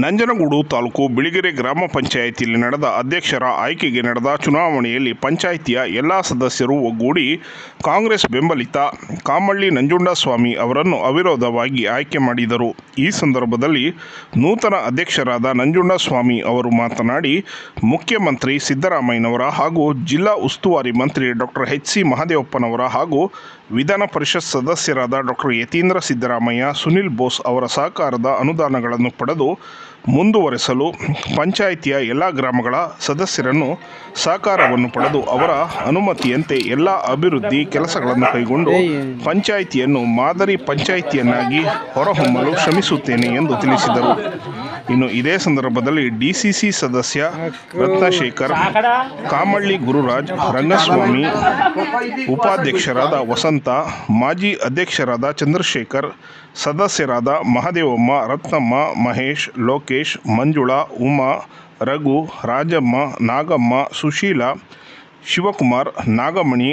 ನಂಜನಗೂಡು ತಾಲೂಕು ಬಿಳಿಗೆರೆ ಗ್ರಾಮ ಪಂಚಾಯಿತಿಯಲ್ಲಿ ನಡೆದ ಅಧ್ಯಕ್ಷರ ಆಯ್ಕೆಗೆ ನಡೆದ ಚುನಾವಣೆಯಲ್ಲಿ ಪಂಚಾಯಿತಿಯ ಎಲ್ಲ ಸದಸ್ಯರು ಒಗ್ಗೂಡಿ ಕಾಂಗ್ರೆಸ್ ಬೆಂಬಲಿತ ಕಾಮಳ್ಳಿ ನಂಜುಂಡಸ್ವಾಮಿ ಅವರನ್ನು ಅವಿರೋಧವಾಗಿ ಆಯ್ಕೆ ಮಾಡಿದರು. ಈ ಸಂದರ್ಭದಲ್ಲಿ ನೂತನ ಅಧ್ಯಕ್ಷರಾದ ನಂಜುಂಡಸ್ವಾಮಿ ಅವರು ಮಾತನಾಡಿ, ಮುಖ್ಯಮಂತ್ರಿ ಸಿದ್ದರಾಮಯ್ಯನವರ ಹಾಗೂ ಜಿಲ್ಲಾ ಉಸ್ತುವಾರಿ ಮಂತ್ರಿ ಡಾಕ್ಟರ್ ಎಚ್ ಸಿ ಮಹದೇವಪ್ಪನವರ ಹಾಗೂ ವಿಧಾನ ಪರಿಷತ್ ಸದಸ್ಯರಾದ ಡಾಕ್ಟರ್ ಯತೀಂದ್ರ ಸಿದ್ದರಾಮಯ್ಯ, ಸುನಿಲ್ ಬೋಸ್ ಅವರ ಸಹಕಾರದ ಅನುದಾನಗಳನ್ನು ಪಡೆದು ಮುಂದುವರೆಸಲು ಪಂಚಾಯಿತಿಯ ಎಲ್ಲ ಗ್ರಾಮಗಳ ಸದಸ್ಯರನ್ನು ಸಹಕಾರವನ್ನು ಪಡೆದು ಅವರ ಅನುಮತಿಯಂತೆ ಎಲ್ಲ ಅಭಿವೃದ್ಧಿ ಕೆಲಸಗಳನ್ನು ಕೈಗೊಂಡು ಪಂಚಾಯಿತಿಯನ್ನು ಮಾದರಿ ಪಂಚಾಯಿತಿಯನ್ನಾಗಿ ಹೊರಹೊಮ್ಮಲು ಶ್ರಮಿಸುತ್ತೇನೆ ಎಂದು ತಿಳಿಸಿದರು. ಇನ್ನು ಇದೇ ಸಂದರ್ಭದಲ್ಲಿ ಡಿಸಿಸಿ ಸದಸ್ಯ ರತ್ನಶೇಖರ್, ಕಾಮಳ್ಳಿ ಗುರುರಾಜ್, ರಂಗಸ್ವಾಮಿ ಉಪಾಧ್ಯಕ್ಷರಾದ ವಸಂತ, ಮಾಜಿ ಅಧ್ಯಕ್ಷರಾದ ಚಂದ್ರಶೇಖರ್, ಸದಸ್ಯರಾದ ಮಹದೇವಮ್ಮ, ರತ್ನಮ್ಮ, ಮಹೇಶ್, ಲೋಕೇಶ್, ಮಂಜುಳಾ, ಉಮಾ, ರಘು, ರಾಜಮ್ಮ, ನಾಗಮ್ಮ, ಸುಶೀಲ, ಶಿವಕುಮಾರ್, ನಾಗಮಣಿ,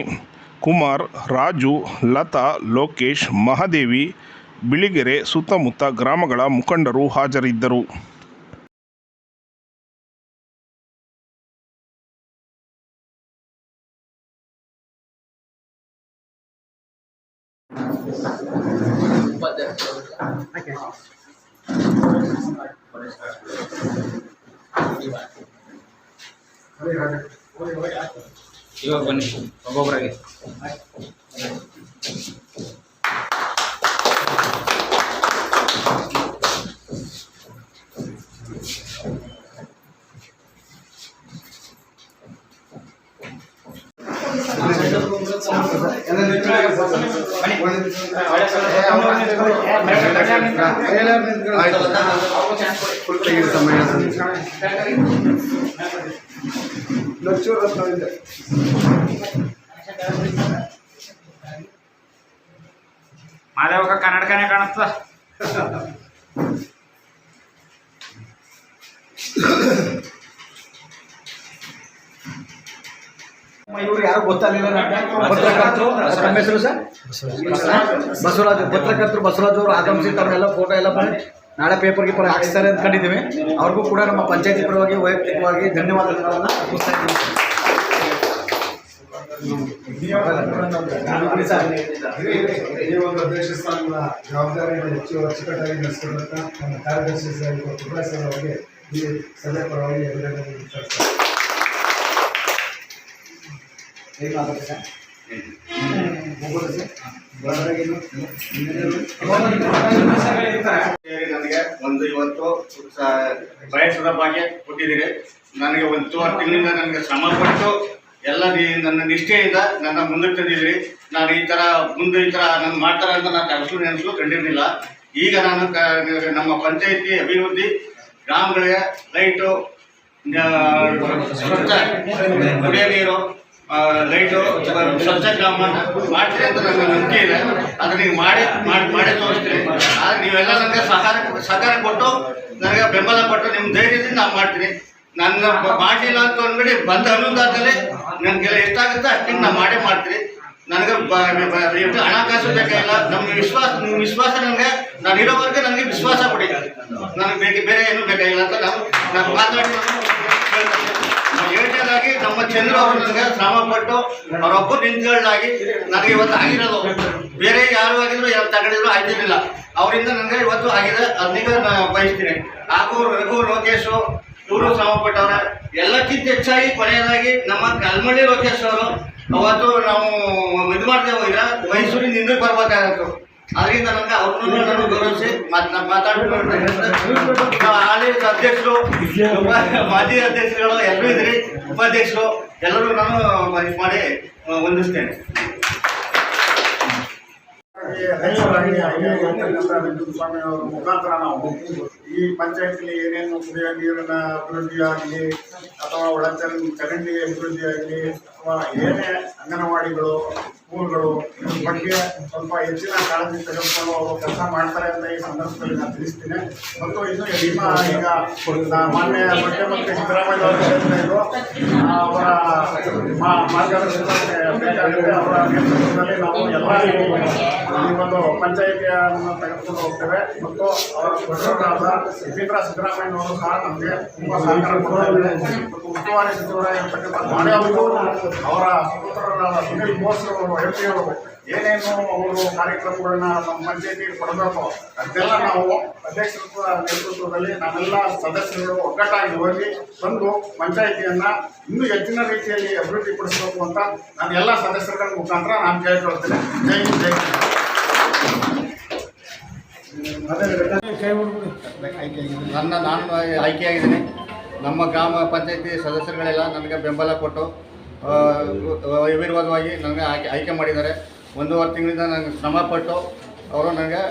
ಕುಮಾರ್, ರಾಜು, ಲತಾ, ಲೋಕೇಶ್, ಮಹಾದೇವಿ ಬಿಳಿಗೆರೆ ಸುತ್ತಮುತ್ತ ಗ್ರಾಮಗಳ ಮುಖಂಡರು ಹಾಜರಿದ್ದರು. ಇವಾಗ ಬನ್ನಿ ಒಬ್ಬೊಬ್ಬರಾಗಿ ಮಾದೇವಕ್ಕ ಕನ್ನಡಕನೇ ಕಾಣುತ್ತ ಇವ್ರು ಯಾರು ಗೊತ್ತಾಗಲಿಲ್ಲ ಪತ್ರಕರ್ತರು ತಮ್ಮ ಹೆಸರು ಸರ್? ಬಸವರಾಜ್ ಪತ್ರಕರ್ತರು ಬಸವರಾಜ್ ಅವರು ಆಗಮಿಸಿ ತಮ್ಮೆಲ್ಲ ಫೋಟೋ ಎಲ್ಲ ಬಂದು ನಾಳೆ ಪೇಪರ್ ಗೀಪರ್ ಹಾಕ್ಸ್ತಾರೆ ಅಂತ ಕಂಡಿದ್ದೀವಿ. ಅವ್ರಿಗೂ ಕೂಡ ನಮ್ಮ ಪಂಚಾಯತಿ ಪರವಾಗಿ ವೈಯಕ್ತಿಕವಾಗಿ ಧನ್ಯವಾದಗಳನ್ನು ಅರ್ಪಿಸ್ತಾ ಇದ್ದೀನಿ ಸರ್. ಈ ಒಂದು ಅಧ್ಯಕ್ಷ ಸ್ಥಾನದ ಜವಾಬ್ದಾರಿಯನ್ನು ಹೆಚ್ಚು ಅಚ್ಚುಕಟ್ಟಾಗಿ ನಡೆಸಿಕೊಂಡಂತ ನಮ್ಮ ಕಾರ್ಯದರ್ಶಿ ಸರ್ ಅವರಿಗೆ ಈ ಸಭೆ ಪರವಾಗಿ ಅಭಿನಂದನೆ ನನಗೆ ಒಂದು ಇವತ್ತು ಬಯಸದ ಕೊಟ್ಟಿದ್ದೀರಿ. ನನಗೆ ಒಂದೂವರೆ ತಿಂಗಳಿಂದ ನನಗೆ ಶ್ರಮ ಪಟ್ಟು ಎಲ್ಲ ನನ್ನ ನಿಷ್ಠೆಯಿಂದ ನನ್ನ ಮುಂದಕ್ಕೆ ತಂದಿದ್ದೀರಿ. ನಾನು ಈ ಥರ ಮುಂದೆ ಈ ಥರ ನಾನು ಮಾಡ್ತಾರೆ ಅಂತ ನಾನು ಕನಸು ನೆನಸಲು ಕಂಡಿರಲಿಲ್ಲ. ಈಗ ನಾನು ನಮ್ಮ ಪಂಚಾಯತಿ ಅಭಿವೃದ್ಧಿ ಗ್ರಾಮಗಳಿಗೆ ಲೈಟು ಸ್ವಚ್ಛ ಕುಡಿಯೋ ನೀರು ಲೈಟು ಸ್ವಚ್ಛ ಗ್ರಾಮ ಮಾಡ್ತೀರಿ ಅಂತ ನನಗೆ ನಂಬಿಕೆ ಇದೆ. ಅದನ್ನ ನೀವು ಮಾಡಿ ಮಾಡಿ, ಮಾಡೇ ತೋರಿಸ್ತೀನಿ ಆದರೆ ನೀವೆಲ್ಲ ನನಗೆ ಸಹಕಾರ ಸಹಕಾರ ಕೊಟ್ಟು, ನನಗೆ ಬೆಂಬಲ ಕೊಟ್ಟು ನಿಮ್ಮ ಧೈರ್ಯದಿಂದ ನಾವು ಮಾಡ್ತೀನಿ ನನ್ನ ಮಾಡಲಿಲ್ಲ ಅಂತ ಅಂದ್ಬಿಡಿ ಬಂದ ಅನುದಾನದಲ್ಲಿ ನನಗೆಲ್ಲ ಎಷ್ಟಾಗುತ್ತೆ ಅಷ್ಟಿಂಗ್ ನಾನು ಮಾಡೇ ಮಾಡ್ತೀನಿ ನನಗೆ ಹಣಕಾಸು ಬೇಕಾಗಿಲ್ಲ ನಮ್ಮ ವಿಶ್ವಾಸ ನಿಮ್ಮ ವಿಶ್ವಾಸ ನನಗೆ ನಾನು ಇರೋವರೆಗೆ ನನಗೆ ವಿಶ್ವಾಸ ಕೊಡಿ. ನನಗೆ ಬೇಕು ಬೇರೆ ಏನು ಬೇಕಾಗಿಲ್ಲ ಅಂತ ನಾನು ನಾನು ಮಾತಾಡಿ ಎರಡನೇದಾಗಿ ನಮ್ಮ ಚಂದ್ರ ಅವರು ನನಗೆ ಶ್ರಮ ಪಟ್ಟು ಅವರೊಬ್ಬ ನಿಂತ್ಗಳಾಗಿ ನನಗೆ ಇವತ್ತು ಆಗಿರೋದು. ಬೇರೆ ಯಾರು ಆಗಿದ್ರು, ಯಾರು ತಗೊಂಡಿದ್ರು ಆಗಿರಲಿಲ್ಲ. ಅವರಿಂದ ನನಗೆ ಇವತ್ತು ಆಗಿದೆ. ಅದನ್ನೀಗ ನಾನು ಬಯಸ್ತೀನಿ. ಹಾಗೂ ರಘು, ಲೋಕೇಶು ಇವರು ಶ್ರಮ ಪಟ್ಟವ್ರ. ಎಲ್ಲಕ್ಕಿಂತ ಹೆಚ್ಚಾಗಿ ಕೊನೆಯದಾಗಿ ನಮ್ಮ ಕಲ್ಮಳ್ಳಿ ಲೋಕೇಶ್ ಅವರು ಅವತ್ತು ನಾವು ಇದು ಮಾಡ್ತೇವೆ ಈಗ ಮೈಸೂರಿನ ಹಿಂದಕ್ಕೆ ಬರ್ಬೇಕಾಗತ್ತು ಅದರಿಂದ ನಮ್ಗೆ ಅವ್ರನ್ನೂ ನಾನು ಗೌರವಿಸಿ ಮಾತ್ ಮಾತಾಡ್ಕೊಂಡು ಹಾಲಿ ಅಧ್ಯಕ್ಷರು, ಮಾಜಿ ಅಧ್ಯಕ್ಷರುಗಳು ಎಲ್ಲರೂ ಇದ್ರಿ ಉಪಾಧ್ಯಕ್ಷರು, ಎಲ್ಲರೂ ನಾನು ಮಾಡಿ ವಂದಿಸ್ತೇನೆ. ಮುಖಾಂತರ ನಾವು ಈ ಪಂಚಾಯತ್ಲಿ ಏನೇನು ಕುಡಿಯೋ ನೀರಿನ ಅಭಿವೃದ್ಧಿ ಆಗಲಿ ಅಥವಾ ಚರಂಡಿ ಅಭಿವೃದ್ಧಿ ಆಗಲಿ ಅಥವಾ ಏನೇ ಅಂಗನವಾಡಿಗಳು ಸ್ಕೂಲ್ಗಳು ಬಗ್ಗೆ ಸ್ವಲ್ಪ ಹೆಚ್ಚಿನ ಕಾಳಜಿ ತೆಗೆದುಕೊಂಡು ಅವರು ಕೆಲಸ ಮಾಡ್ತಾರೆ ಅಂತ ಈ ಸಂದರ್ಭದಲ್ಲಿ ನಾನು ತಿಳಿಸ್ತೀನಿ. ಮತ್ತು ಇನ್ನು ಭೀಮಾ ಈಗ ಮಾನ್ಯ ಮುಖ್ಯಮಂತ್ರಿ ಸಿದ್ದರಾಮಯ್ಯ ಅವರ ಕ್ಷೇತ್ರ ಆ, ಅವರ ಮಾರ್ಗದರ್ಶನಕ್ಕೆ ಅವರ ನೇತೃತ್ವದಲ್ಲಿ ನಾವು ಎಲ್ಲ ಈ ಒಂದು ಪಂಚಾಯಿತಿಯನ್ನು ತೆಗೆದುಕೊಂಡು ಹೋಗ್ತೇವೆ. ಮತ್ತು ಅವರ ದೊಡ್ಡವರಾದ ಸಿದ್ದರ ಸಿದ್ದರಾಮಯ್ಯನವರು ಸಹ ನಮಗೆ ತುಂಬ ಸಹಕಾರ ಕೊಡ್ತಾ ಇದ್ದಾರೆ. ಮತ್ತು ಉಸ್ತುವಾರಿ ಸಚಿವರಾಗಿರ್ತಕ್ಕಂಥ ಮಾನ್ಯ ಅವರು ಅವರ ಸುಪುತ್ರರಾದ ಸುನೀಲ್ ಬೋಸ್ ಅವರು ಏನೇನು ಅವರು ಕಾರ್ಯಕ್ರಮಗಳನ್ನ ನಮ್ಮ ಪಂಚಾಯತಿಗೆ ಕೊಡಬೇಕು. ಅದೆಲ್ಲ ನಾವು ಅಧ್ಯಕ್ಷರ ನೇತೃತ್ವದಲ್ಲಿ ನಾವೆಲ್ಲ ಸದಸ್ಯರು ಒಗ್ಗಟ್ಟಾಗಿ ಹೋಗಿ ತಂದು ಪಂಚಾಯತಿಯನ್ನ ಇನ್ನೂ ಹೆಚ್ಚಿನ ರೀತಿಯಲ್ಲಿ ಅಭಿವೃದ್ಧಿ ಪಡಿಸಬೇಕು ಅಂತ ನಾನು ಎಲ್ಲ ಸದಸ್ಯರುಗಳ ಮುಖಾಂತರ ನಾನು ಕೇಳ್ಕೊಳ್ತೇನೆ. ಜೈ ಜೈ. ನನ್ನ ನಾನು ಆಯ್ಕೆಯಾಗಿದ್ದೀನಿ ನಮ್ಮ ಗ್ರಾಮ ಪಂಚಾಯತಿ ಸದಸ್ಯರುಗಳೆಲ್ಲ ನನಗೆ ಬೆಂಬಲ ಕೊಟ್ಟು ಅವಿರೋಧವಾಗಿ ನನಗೆ ಆಯ್ಕೆ ಆಯ್ಕೆ ಮಾಡಿದ್ದಾರೆ. ಒಂದೂವರೆ ತಿಂಗಳಿಂದ ನನಗೆ ಶ್ರಮಪಟ್ಟು ಅವರು ನನಗೆ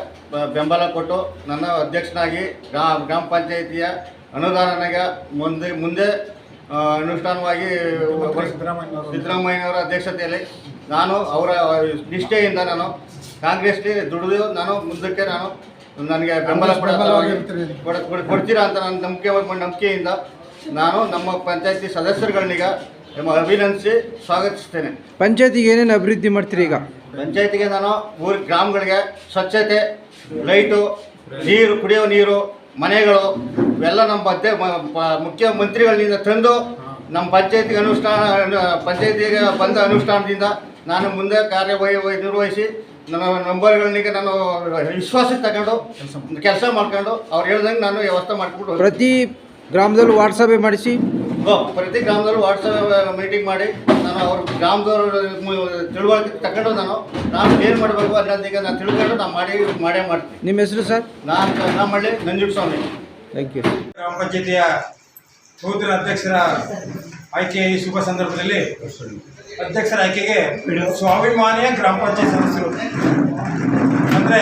ಬೆಂಬಲ ಕೊಟ್ಟು ನನ್ನ ಅಧ್ಯಕ್ಷನಾಗಿ ಗ್ರಾ ಗ್ರಾಮ ಪಂಚಾಯಿತಿಯ ಅನುದಾನನಿಗೆ ಮುಂದೆ ಮುಂದೆ ಅನುಷ್ಠಾನವಾಗಿ ಸಿದ್ದರಾಮಯ್ಯನವರ. ಅಧ್ಯಕ್ಷತೆಯಲ್ಲಿ ನಾನು ಅವರ ನಿಷ್ಠೆಯಿಂದ ನಾನು ಕಾಂಗ್ರೆಸ್ಗೆ ದುಡಿದು ನಾನು ಮುಂದಕ್ಕೆ ನಾನು ನನಗೆ ಬೆಂಬಲ ಕೊಡ- ಕೊಡ- ಕೊಡ್- ಕೊಡ್ತೀರಾ ಅಂತ ನಾನು ನಂಬಿಕೆ ನಂಬಿಕೆಯಿಂದ ನಾನು ನಮ್ಮ ಪಂಚಾಯತಿ ಸದಸ್ಯರುಗಳನ್ನೀಗ ಅಭಿನಂದಿಸಿ ಸ್ವಾಗತಿಸ್ತೇನೆ. ಪಂಚಾಯತಿಗೆ ಏನೇನು ಅಭಿವೃದ್ಧಿ ಮಾಡ್ತೀರಿ ಈಗ? ಪಂಚಾಯತಿಗೆ ನಾನು ಊರ ಗ್ರಾಮಗಳಿಗೆ ಸ್ವಚ್ಛತೆ ಲೈಟು ನೀರು ಕುಡಿಯೋ ನೀರು ಮನೆಗಳು ಇವೆಲ್ಲ ನಮ್ಮ ಮಧ್ಯೆ ಮ- ಪ- ಮುಖ್ಯಮಂತ್ರಿಗಳಿಂದ ತಂದು ನಮ್ಮ ಪಂಚಾಯತಿಗೆ ಅನುಷ್ಠಾನ ಪಂಚಾಯತಿಗೆ ಬಂದ ಅನುಷ್ಠಾನದಿಂದ ನಾನು ಮುಂದೆ ಕಾರ್ಯವಹಿ ನಿರ್ವಹಿಸಿ ನನ್ನ ನಂಬರ್ಗಳಿಗೆ ನಾನು ವಿಶ್ವಾಸಕ್ಕೆ ತಗೊಂಡು ಕೆಲಸ ಮಾಡ್ಕೊಂಡು ಅವ್ರು ಹೇಳ್ದಂಗೆ ನಾನು ವ್ಯವಸ್ಥೆ ಮಾಡಿಕೊಂಡು ಪ್ರತಿ ಗ್ರಾಮದಲ್ಲೂ ವಾಟ್ಸಪ್ ಮಾಡಿಸಿ ಪ್ರತಿ ಗ್ರಾಮದಲ್ಲೂ ವಾಟ್ಸಪ್ ಮೀಟಿಂಗ್ ಮಾಡಿ ನಾನು ಅವ್ರ ಗ್ರಾಮದವ್ರ ತಿಳುವಳಿಕೆ ತಗೊಂಡು ನಾನು ನಾನು ಏನು ಮಾಡಬೇಕು ಅನ್ನೋದೀಗ ನಾನು ತಿಳ್ಕೊಂಡು ನಾನು ಮಾಡಿ ಮಾಡೇ ಮಾಡ್ತೀನಿ. ನಿಮ್ಮ ಹೆಸರು ಸರ್? ನಾನು ನಮ್ಮಳ್ಳಿ ನಂಜುಡ ಸ್ವಾಮಿ ಥ್ಯಾಂಕ್ ಯು ಗ್ರಾಮ ಪಂಚಾಯತಿಯ ನೂತನ ಅಧ್ಯಕ್ಷರ ಆಯ್ಕೆ ಈ ಶುಭ ಸಂದರ್ಭದಲ್ಲಿ ಅಧ್ಯಕ್ಷರ ಆಯ್ಕೆಗೆ ಸ್ವಾಭಿಮಾನಿಯ ಗ್ರಾಮ ಪಂಚಾಯತ್ ಸದಸ್ಯರು. ಅಂದರೆ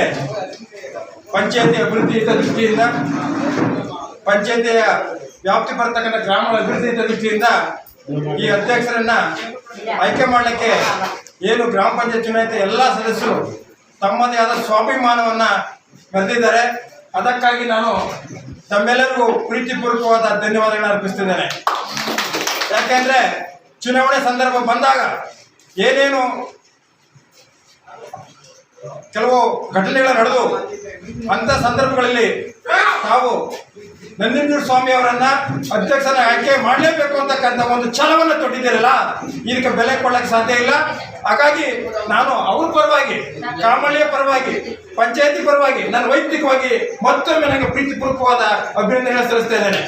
ಪಂಚಾಯತಿ ಅಭಿವೃದ್ಧಿ ದೃಷ್ಟಿಯಿಂದ ಪಂಚಾಯತಿಯ ವ್ಯಾಪ್ತಿ ಬರ್ತಕ್ಕಂಥ ಗ್ರಾಮಗಳ ಅಭಿವೃದ್ಧಿ ದೃಷ್ಟಿಯಿಂದ ಈ ಅಧ್ಯಕ್ಷರನ್ನ ಆಯ್ಕೆ ಮಾಡಲಿಕ್ಕೆ ಏನು ಗ್ರಾಮ ಪಂಚಾಯತ್ ಚುನಾಯಿತ ಎಲ್ಲ ಸದಸ್ಯರು ತಮ್ಮದೇ ಆದ ಸ್ವಾಭಿಮಾನವನ್ನ ಬಂದಿದ್ದಾರೆ ಅದಕ್ಕಾಗಿ ನಾನು ತಮ್ಮೆಲ್ಲರಿಗೂ ಪ್ರೀತಿಪೂರ್ವಕವಾದ ಧನ್ಯವಾದಗಳನ್ನು ಅರ್ಪಿಸ್ತಿದ್ದೇನೆ. ಯಾಕೆಂದ್ರೆ ಚುನಾವಣೆ ಸಂದರ್ಭ ಬಂದಾಗ ಏನೇನು ಕೆಲವು ಘಟನೆಗಳು ನಡೆದು ಅಂತ ಸಂದರ್ಭಗಳಲ್ಲಿ ತಾವು ನಂಜನಗೂಡು ಸ್ವಾಮಿ ಅವರನ್ನ ಅಧ್ಯಕ್ಷನ ಆಯ್ಕೆ ಮಾಡಲೇಬೇಕು ಅಂತಕ್ಕಂಥ ಒಂದು ಛಲವನ್ನು ತೊಟ್ಟಿದ್ದೀರಲ್ಲ, ಇದಕ್ಕೆ ಬೆಲೆ ಕೊಡಕ್ಕೆ ಸಾಧ್ಯ ಇಲ್ಲ. ಹಾಗಾಗಿ ನಾನು ಅವ್ರ ಪರವಾಗಿ ಕಾಮಳಿಯ ಪರವಾಗಿ, ಪಂಚಾಯತಿ ಪರವಾಗಿ, ನನ್ನ ವೈಯಕ್ತಿಕವಾಗಿ ಮತ್ತೊಮ್ಮೆ ನನಗೆ ಪ್ರೀತಿಪೂರ್ವಕವಾದ ಅಭಿನಂದನೆ ಸಲ್ಲಿಸ್ತಾ ಇದ್ದೇನೆ.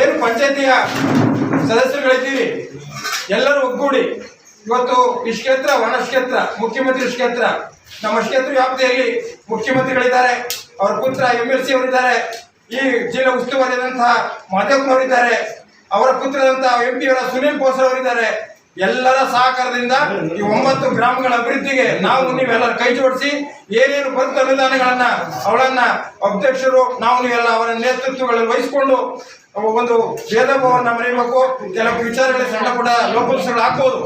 ಏನು ಪಂಚಾಯತಿಯ ಸದಸ್ಯರುಗಳಿದ್ದೀವಿ ಎಲ್ಲರೂ ಒಗ್ಗೂಡಿ. ಇವತ್ತು ಈ ಕ್ಷೇತ್ರ ವನ ಕ್ಷೇತ್ರ ಮುಖ್ಯಮಂತ್ರಿ ಕ್ಷೇತ್ರ ನಮ್ಮ ಕ್ಷೇತ್ರ ವ್ಯಾಪ್ತಿಯಲ್ಲಿ ಮುಖ್ಯಮಂತ್ರಿಗಳಿದ್ದಾರೆ. ಅವರ ಪುತ್ರ ಎಂ ಎಲ್ ಸಿ ಅವರಿದ್ದಾರೆ. ಈ ಜಿಲ್ಲಾ ಉಸ್ತುವಾರಿಯಾದಂತಹ ಮಾದೇವನವರಿದ್ದಾರೆ ಅವರ ಪುತ್ರದಂತಹ ಎಂ ಪಿ ಅವರ ಸುನೀಲ್ ಬೋಸ್ ಅವರಿದ್ದಾರೆ. ಎಲ್ಲರ ಸಹಕಾರದಿಂದ ಈ ಒಂಬತ್ತು ಗ್ರಾಮಗಳ ಅಭಿವೃದ್ಧಿಗೆ ನಾವು ನೀವೆಲ್ಲರೂ ಕೈ ಜೋಡಿಸಿ ಏನೇನು ಬಂತ ಅನುದಾನಗಳನ್ನ ಅವಳನ್ನ ಅಧ್ಯಕ್ಷರು, ನಾವು ನೀವೆಲ್ಲ ಅವರ ನೇತೃತ್ವಗಳಲ್ಲಿ ವಹಿಸಿಕೊಂಡು ಒಂದು ಭೇದ ಭಾವನ ಮರೆಯಬೇಕು. ಕೆಲವು ವಿಚಾರಗಳಿಗೆ ಸಣ್ಣ ಪುಟ್ಟ ಲೋಪದೋಷಗಳು ಹಾಕ್ಬೋದು.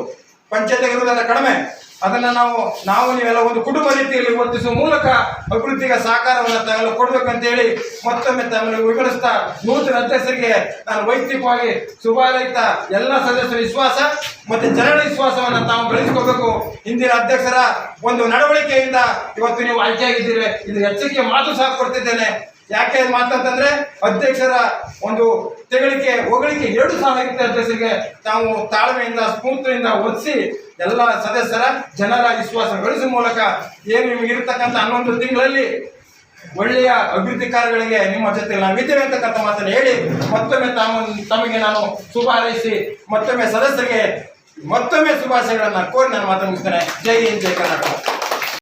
ಪಂಚಾಯತ್ ಅನುದಾನ ಕಡಿಮೆ. ಅದನ್ನ ನಾವು ನಾವು ನೀವೆಲ್ಲ ಒಂದು ಕುಟುಂಬ ರೀತಿಯಲ್ಲಿ ವರ್ತಿಸುವ ಮೂಲಕ ಅಭಿವೃದ್ಧಿಗೆ ಸಹಕಾರವನ್ನು ತಾವೆಲ್ಲ ಕೊಡಬೇಕಂತೇಳಿ ಮತ್ತೊಮ್ಮೆ ತಮ್ಮನ್ನು ವಿವರಿಸ್ತಾ ನೂತನ ಅಧ್ಯಕ್ಷರಿಗೆ ನಾನು ವೈಯಕ್ತಿಕವಾಗಿ ಶುಭಾರೈತ ಎಲ್ಲ ಸದಸ್ಯರ ವಿಶ್ವಾಸ ಮತ್ತೆ ಜನರ ವಿಶ್ವಾಸವನ್ನು ತಾವು ಬೆಳೆಸ್ಕೋಬೇಕು. ಹಿಂದಿನ ಅಧ್ಯಕ್ಷರ ಒಂದು ನಡವಳಿಕೆಯಿಂದ ಇವತ್ತು ನೀವು ಆಯ್ಕೆಯಾಗಿದ್ದೀರಿ. ಇದು ಎಚ್ಚರಿಕೆ ಮಾತು ಸಹ ಕೊಡ್ತಿದ್ದೇನೆ. ಯಾಕೆ ಮಾತಂತಂದ್ರೆ ಅಧ್ಯಕ್ಷರ ಒಂದು ತೆಗಳಿಕೆ, ಹೊಗಳಿಕೆ ಎರಡು ಸಾವಿರ ಅಧ್ಯಕ್ಷರಿಗೆ. ನಾವು ತಾಳ್ಮೆಯಿಂದ, ಸ್ಫೂರ್ತಿಯಿಂದ ಒದಿಸಿ ಎಲ್ಲ ಸದಸ್ಯರ ಜನರ ವಿಶ್ವಾಸ ಗಳಿಸುವ ಮೂಲಕ ಏನು ನಿಮಗೆ ಇರತಕ್ಕಂಥ ಹನ್ನೊಂದು ತಿಂಗಳಲ್ಲಿ ಒಳ್ಳೆಯ ಅಭಿವೃದ್ಧಿ ಕಾರ್ಯಗಳಿಗೆ ನಿಮ್ಮ ಜೊತೆ ನಾವಿದ್ದೇವೆ ಅಂತಕ್ಕಂಥ ಮಾತನ್ನು ಹೇಳಿ ಮತ್ತೊಮ್ಮೆ ತಾವು ತಮಗೆ ನಾನು ಶುಭ ಮತ್ತೊಮ್ಮೆ ಸದಸ್ಯರಿಗೆ ಮತ್ತೊಮ್ಮೆ ಶುಭಾಶಯಗಳನ್ನು ಕೋರಿ ನಾನು ಮಾತನಾಡ್ತೇನೆ ಜೈ ಹಿಂದ್, ಜೈ ಕರ್ನಾಟಕ.